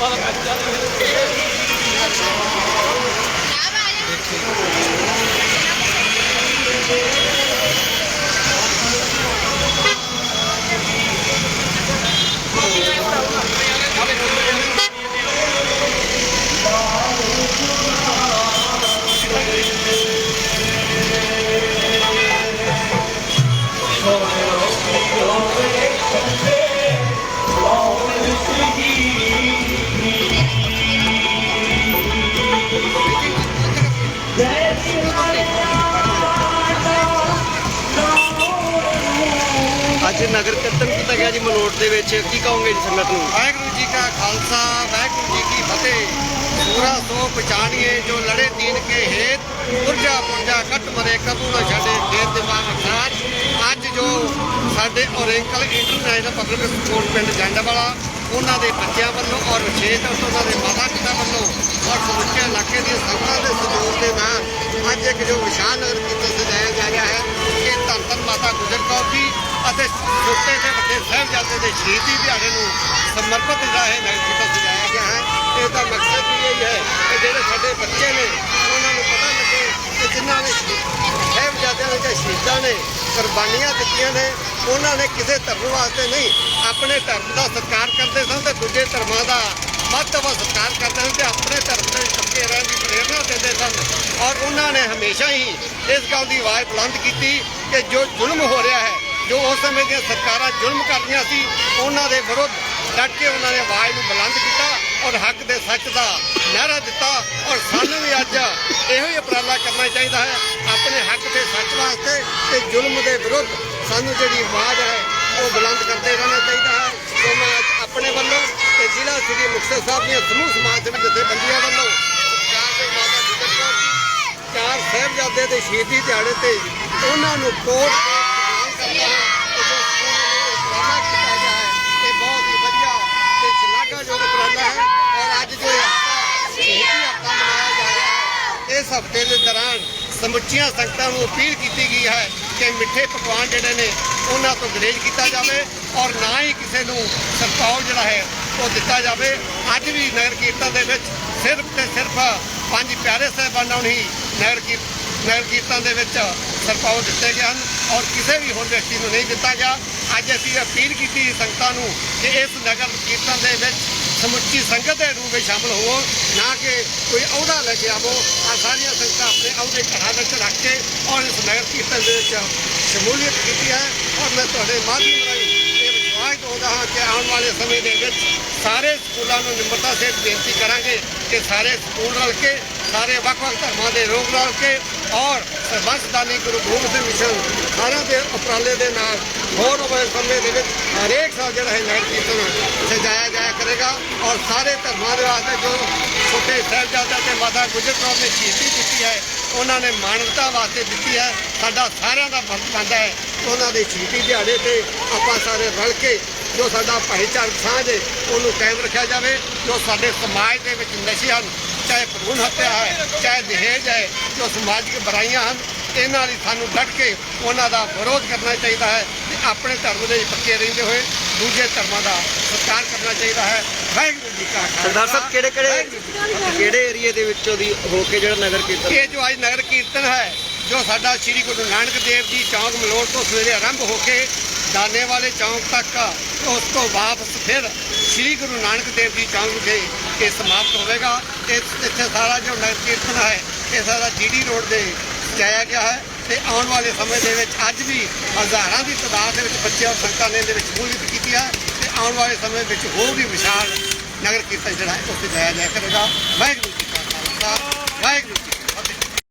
Well, I'm ਅੱਜ ਨਗਰ ਕੀਰਤਨ ਕੀਤਾ ਗਿਆ ਜੀ ਮਲੋਟ ਦੇ ਵਿੱਚ। ਕੀ ਕਹੋਗੇ ਜੀ ਸੰਗਤ ਨੂੰ? ਵਾਹਿਗੁਰੂ ਜੀ ਕਾ ਖਾਲਸਾ, ਵਾਹਿਗੁਰੂ ਜੀ ਕੀ ਫਤਿਹ। ਪੂਰਾ ਸੋ ਪਛਾਣੀਏ ਜੋ ਲੜੇ ਦੀਨ ਕੇ ਹੇਤ, ਪੁਰਜਾ ਪੁਰਜਾ ਕੱਟ ਮਰੇ ਕਬੂ ਨਾ ਛੱਡੇ ਦੇਰ ਦਿਮਾਗ ਅਖਰਾਜ ਅੱਜ ਜੋ ਸਾਡੇ ਔਰੇਂਕਲ ਇੰਟਰਨੈਸ਼ਨਲ ਪਬਲਿਕ ਸਕੂਲ ਪਿੰਡ ਜੰਡ ਵਾਲਾ ਉਹਨਾਂ ਦੇ ਬੱਚਿਆਂ ਵੱਲੋਂ ਔਰ ਵਿਸ਼ੇਸ਼ ਤੌਰ ਤੇ ਉਹਨਾਂ ਦੇ ਮਾਤਾ ਪਿਤਾ ਵੱਲੋਂ ਔਰ ਸਮੁੱਚੇ ਇਲਾਕੇ ਦੀਆਂ ਸੰਗਤਾਂ ਦੇ ਸਹਿਯੋਗ ਦੇ ਨਾਲ ਅੱਜ ਇੱਕ ਜੋ ਵਿਸ਼ਾਲ ਨਗਰ ਕੀਰਤਨ ਸਜਾਇਆ ਜਾ ਰਿਹਾ ਹੈ ਕਿ ਧੰਨ ਧੰਨ ਮਾਤਾ ਗੁਜਰ ਕੌਰ ਜੀ ਅਤੇ ਛੋਟੇ ਤੇ ਵੱਡੇ ਸਾਹਿਬਜ਼ਾਦੇ ਦੇ ਸ਼ਹੀਦੀ ਦਿਹਾੜੇ ਨੂੰ ਸਮਰਪਿਤ ਜਿਹੜਾ ਇਹ ਨਗਰ ਕੀਰਤਨ ਸਜਾਇਆ ਗਿਆ ਹੈ ਇਹਦਾ ਮਕਸਦ ਵੀ ਇਹ ਹੈ ਕਿ ਜਿਹੜੇ ਸਾਡੇ ਬੱਚੇ ਨੇ, ਉਹਨਾਂ ਨੂੰ ਪਤਾ ਲੱਗੇ ਕਿ ਜਿਨ੍ਹਾਂ ਨੇ ਸਾਹਿਬਜ਼ਾਦਿਆਂ ਨੇ ਜਾਂ ਸ਼ਹੀਦਾਂ ਨੇ, ਕੁਰਬਾਨੀਆਂ ਦਿੱਤੀਆਂ ਨੇ, ਉਹਨਾਂ ਨੇ ਕਿਸੇ ਧਰਮ ਵਾਸਤੇ ਨਹੀਂ, ਆਪਣੇ ਧਰਮ ਦਾ ਸਤਿਕਾਰ ਕਰਦੇ ਸਨ ਤੇ ਦੂਜੇ ਧਰਮਾਂ ਦਾ ਮਹੱਤਵ ਤੋਂ ਸਤਿਕਾਰ ਕਰਦੇ ਸਨ ਤੇ ਆਪਣੇ ਧਰਮ ਦੇ ਪੱਕੇ ਰਹਿਣ ਦੀ ਪ੍ਰੇਰਣਾ ਦਿੰਦੇ ਸਨ। ਔਰ ਉਹਨਾਂ ਨੇ ਹਮੇਸ਼ਾ ਹੀ ਇਸ ਗੱਲ ਦੀ ਆਵਾਜ਼ ਬੁਲੰਦ ਕੀਤੀ ਕਿ ਜੋ ਜ਼ੁਲਮ ਹੋ ਰਿਹਾ ਹੈ, ਜੋ ਉਸ ਸਮੇਂ ਦੀਆਂ ਸਰਕਾਰਾਂ ਜ਼ੁਲਮ ਕਰਦੀਆਂ ਸੀ, ਉਹਨਾਂ ਦੇ ਵਿਰੁੱਧ ਡਟ ਕੇ ਉਹਨਾਂ ਨੇ ਆਵਾਜ਼ ਨੂੰ ਬੁਲੰਦ ਕੀਤਾ ਔਰ ਹੱਕ ਦੇ ਸੱਚ ਦਾ ਕਰਨਾ ਚਾਹੀਦਾ ਹੈ। ਆਪਣੇ ਹੱਕ ਤੇ ਸੱਚ ਵਾਸਤੇ ਤੇ ਜ਼ੁਲਮ ਦੇ ਵਿਰੁੱਧ ਸਾਨੂੰ ਜਿਹੜੀ ਆਵਾਜ਼ ਹੈ, ਉਹ ਬੁਲੰਦ ਕਰਦੇ ਰਹਿਣਾ ਚਾਹੀਦਾ ਹੈ। ਸੋ ਮੈਂ ਆਪਣੇ ਵੱਲੋਂ ਤੇ ਜ਼ਿਲ੍ਹਾ ਸ੍ਰੀ ਮੁਕਤਸਰ ਸਾਹਿਬ ਦੀਆਂ ਸਮੂਹ ਸਮਾਜ ਸੇਵੀ ਜਥੇਬੰਦੀਆਂ ਵੱਲੋਂ ਚਾਰ ਦੇ ਮਾਤਾ ਗੁਜਰ ਕੌਰ ਜੀ, ਚਾਰ ਸਾਹਿਬਜ਼ਾਦੇ ਦੇ ਸ਼ਹੀਦੀ ਦਿਹਾੜੇ ਤੇ ਉਹਨਾਂ ਨੂੰ ਕੋਟ ਕਰਦਾ ਹੈ। ਜੋ ਉਹਨਾਂ ਨੇ ਉਪਰਾਲਾ ਕੀਤਾ ਗਿਆ ਹੈ, ਇਹ ਬਹੁਤ ਹੀ ਵਧੀਆ ਤੇ ਸ਼ਲਾਘਾਯੋਗ ਉਪਰਾਲਾ ਹੈ ਔਰ ਅੱਜ ਜੋ ਇਹ ਹਫ਼ਤਾ ਸ਼ਹੀਦੀ ਹਫ਼ਤਾ ਮਨਾਇਆ ਜਾ ਰਿਹਾ ਹੈ ਇਸ ਹਫ਼ਤੇ ਦੇ ਦੌਰਾਨ ਸਮੁੱਚੀਆਂ ਸੰਗਤਾਂ ਨੂੰ ਅਪੀਲ ਕੀਤੀ ਗਈ ਹੈ ਕਿ ਮਿੱਠੇ ਪਕਵਾਨ ਜਿਹੜੇ ਨੇ ਉਹਨਾਂ ਤੋਂ ਗਰੇਜ ਕੀਤਾ ਜਾਵੇ ਔਰ ਨਾ ਹੀ ਕਿਸੇ ਨੂੰ ਸਰਪੌਲ ਜਿਹੜਾ ਹੈ ਉਹ ਦਿੱਤਾ ਜਾਵੇ। ਅੱਜ ਵੀ ਨਗਰ ਕੀਰਤਨ ਦੇ ਵਿੱਚ ਸਿਰਫ ਤੇ ਸਿਰਫ ਪੰਜ ਪਿਆਰੇ ਸਾਹਿਬਾਨਾਂ ਨੂੰ ਹੀ ਨਗਰ ਕੀ ਨਗਰ ਕੀਰਤਨ ਦੇ ਵਿੱਚ ਸਰਪੌਲ ਦਿੱਤੇ ਗਏ ਹਨ ਔਰ ਕਿਸੇ ਵੀ ਹੋਰ ਵਿਅਕਤੀ ਨੂੰ ਨਹੀਂ ਦਿੱਤਾ ਗਿਆ। ਅੱਜ ਅਸੀਂ ਅਪੀਲ ਕੀਤੀ ਸੰਗਤਾਂ ਨੂੰ ਕਿ ਇਸ ਨਗਰ ਕੀਰਤਨ ਦੇ ਵਿੱਚ ਸਮੁੱਚੀ ਸੰਗਤ ਦੇ ਰੂਪ ਵਿੱਚ ਸ਼ਾਮਲ ਹੋਵੋ, ਨਾ ਕਿ ਕੋਈ ਅਹੁਦਾ ਲੈ ਕੇ ਆਵੋ। ਆ ਸਾਰੀਆਂ ਸੰਗਤਾਂ ਆਪਣੇ ਅਹੁਦੇ ਘਰਾਂ ਵਿੱਚ ਰੱਖ ਕੇ ਔਰ ਇਸ ਨਗਰ ਕੀਰਤਨ ਦੇ ਵਿੱਚ ਸ਼ਮੂਲੀਅਤ ਕੀਤੀ ਹੈ। ਔਰ ਮੈਂ ਤੁਹਾਡੇ ਮਾਧਿਅਮ ਰਾਹੀਂ ਇਹ ਵਿਸ਼ਵਾਸ ਦਵਾਉਂਦਾ ਹਾਂ ਕਿ ਆਉਣ ਵਾਲੇ ਸਮੇਂ ਦੇ ਵਿੱਚ ਸਾਰੇ ਸਕੂਲਾਂ ਨੂੰ ਨਿਮਰਤਾ ਸਹਿਤ ਬੇਨਤੀ ਕਰਾਂਗੇ ਕਿ ਸਾਰੇ ਸਕੂਲ ਰਲ ਕੇ, ਸਾਰੇ ਵੱਖ-ਵੱਖ ਧਰਮਾਂ ਦੇ ਲੋਕ ਰਲ ਕੇ ਔਰ ਸਰਬੰਸਦਾਨੀ ਗੁਰੂ ਗੋਬਿੰਦ ਸਿੰਘ ਮਿਸ਼ਨ ਸਾਰਿਆਂ ਦੇ ਉਪਰਾਲੇ ਦੇ ਨਾਲ ਹੋਰ ਹੋਏ ਸਮੇਂ ਦੇ ਵਿੱਚ ਹਰੇਕ ਸਾਲ ਜਿਹੜਾ ਹੈ ਨਗਰ ਕੀਰਤਨ ਸਜਾਇਆ ਜਾਇਆ ਕਰੇਗਾ ਔਰ ਸਾਰੇ ਧਰਮਾਂ ਦੇ ਵਾਸਤੇ ਜੋ ਛੋਟੇ ਸਾਹਿਬਜ਼ਾਦਾ ਤੇ ਮਾਤਾ ਗੁਜਰ ਕੌਰ ਨੇ ਸ਼ਹੀਦੀ ਦਿੱਤੀ ਹੈ, ਉਹਨਾਂ ਨੇ ਮਾਨਵਤਾ ਵਾਸਤੇ ਦਿੱਤੀ ਹੈ, ਸਾਡਾ ਸਾਰਿਆਂ ਦਾ ਫਰਜ਼ ਬਣਦਾ ਹੈ, ਉਹਨਾਂ ਦੇ ਸ਼ਹੀਦੀ ਦਿਹਾੜੇ ਤੇ ਆਪਾਂ ਸਾਰੇ ਰਲ ਕੇ ਜੋ ਸਾਡਾ ਭਾਈਚਾਰਕ ਸਾਂਝ ਹੈ, ਉਹਨੂੰ ਕਾਇਮ ਰੱਖਿਆ ਜਾਵੇ, ਜੋ ਸਾਡੇ ਸਮਾਜ ਦੇ ਵਿੱਚ ਨਸ਼ੇ ਹਨ, ਚਾਹੇ ਭਰੂਣ ਹੱਤਿਆ ਹੈ, ਚਾਹੇ ਦਹੇਜ ਹੈ, ਜੋ ਸਮਾਜਿਕ ਬੁਰਾਈਆਂ ਹਨ ਇਹਨਾਂ ਲਈ ਸਾਨੂੰ ਡਟ ਕੇ ਉਹਨਾਂ ਦਾ ਵਿਰੋਧ ਕਰਨਾ ਚਾਹੀਦਾ ਹੈ ਤੇ ਆਪਣੇ ਧਰਮ ਦੇ ਪੱਕੇ ਰਹਿੰਦੇ ਹੋਏ ਦੂਜੇ ਧਰਮਾਂ ਦਾ ਸਤਿਕਾਰ ਕਰਨਾ ਚਾਹੀਦਾ ਹੈ। ਵਾਹਿਗੁਰੂ ਜੀ ਕਾ ਖਾਲਸਾ। ਸਰਦਾਰ ਸਾਹਿਬ ਕਿਹੜੇ ਕਿਹੜੇ। ਕਿਹੜੇ ਏਰੀਏ ਦੇ ਵਿੱਚੋਂ ਦੀ ਹੋ ਕੇ ਜਿਹੜਾ ਨਗਰ ਕੀਰਤਨ? ਇਹ ਜੋ ਅੱਜ ਨਗਰ ਕੀਰਤਨ ਹੈ ਜੋ ਸਾਡਾ ਸ੍ਰੀ ਗੁਰੂ ਨਾਨਕ ਦੇਵ ਜੀ ਚੌਂਕ ਮਲੋੜ ਤੋਂ ਸਵੇਰੇ ਆਰੰਭ ਹੋ ਕੇ ਦਾਨੇ ਵਾਲੇ ਚੌਂਕ ਤੱਕ ਉਸ ਤੋਂ ਵਾਪਸ ਫਿਰ ਸ੍ਰੀ ਗੁਰੂ ਨਾਨਕ ਦੇਵ ਜੀ ਚੌਂਕ ਵਿਖੇ ਇਹ ਸਮਾਪਤ ਹੋਵੇਗਾ। ਇੱਥੇ ਸਾਰਾ ਜੋ ਨਗਰ ਕੀਰਤਨ ਹੈ ਇਹ ਸਾਰਾ ਜੀਡੀ ਰੋਡ ਦੇ ਸਜਾਇਆ ਗਿਆ ਹੈ ਤੇ ਆਉਣ ਵਾਲੇ ਸਮੇਂ ਦੇ ਵਿੱਚ ਅੱਜ ਵੀ ਹਜ਼ਾਰਾਂ ਦੀ ਤਾਦਾਦ ਦੇ ਵਿੱਚ ਬੱਚੇ ਔਰ ਸੰਗਤਾਂ ਨੇ ਇਹਦੇ ਵਿੱਚ ਸ਼ਮੂਲੀਅਤ ਕੀਤੀ ਹੈ ਤੇ ਆਉਣ ਵਾਲੇ ਸਮੇਂ ਵਿੱਚ ਹੋਰ ਵੀ ਵਿਸ਼ਾਲ ਨਗਰ ਕੀਰਤਨ ਜਿਹੜਾ ਹੈ ਉਹ ਸਜਾਇਆ ਜਾਇਆ ਕਰੇਗਾ। ਵਾਹਿਗੁਰੂ ਜੀ ਕਾ ਖਾਲਸਾ, ਵਾਹਿਗੁਰੂ ਜੀ